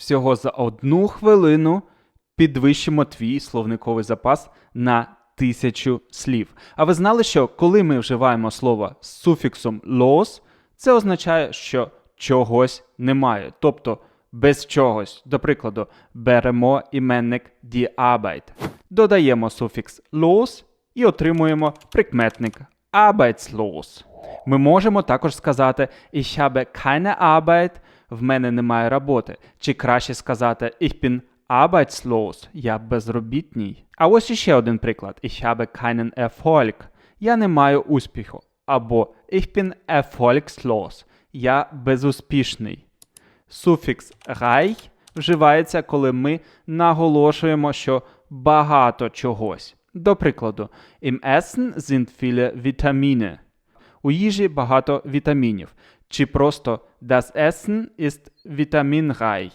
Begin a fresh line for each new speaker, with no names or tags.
Всього за одну хвилину підвищимо твій словниковий запас на тисячу слів. А ви знали, що коли ми вживаємо слово з суфіксом los, це означає, що чогось немає, тобто без чогось. До прикладу, беремо іменник Arbeit, додаємо суфікс los і отримуємо прикметник arbeitslos. Ми можемо також сказати Ich habe keine Arbeit, в мене немає роботи. Чи краще сказати Ich bin arbeitslos, я безробітний. А ось іще один приклад. Ich habe keinen Erfolg, я не маю успіху. Або Ich bin erfolgslos, я безуспішний. Суфікс reich вживається, коли ми наголошуємо, що багато чогось. До прикладу, im Essen sind viele Vitamine. У їжі багато вітамінів. Чи просто das Essen ist vitaminreich.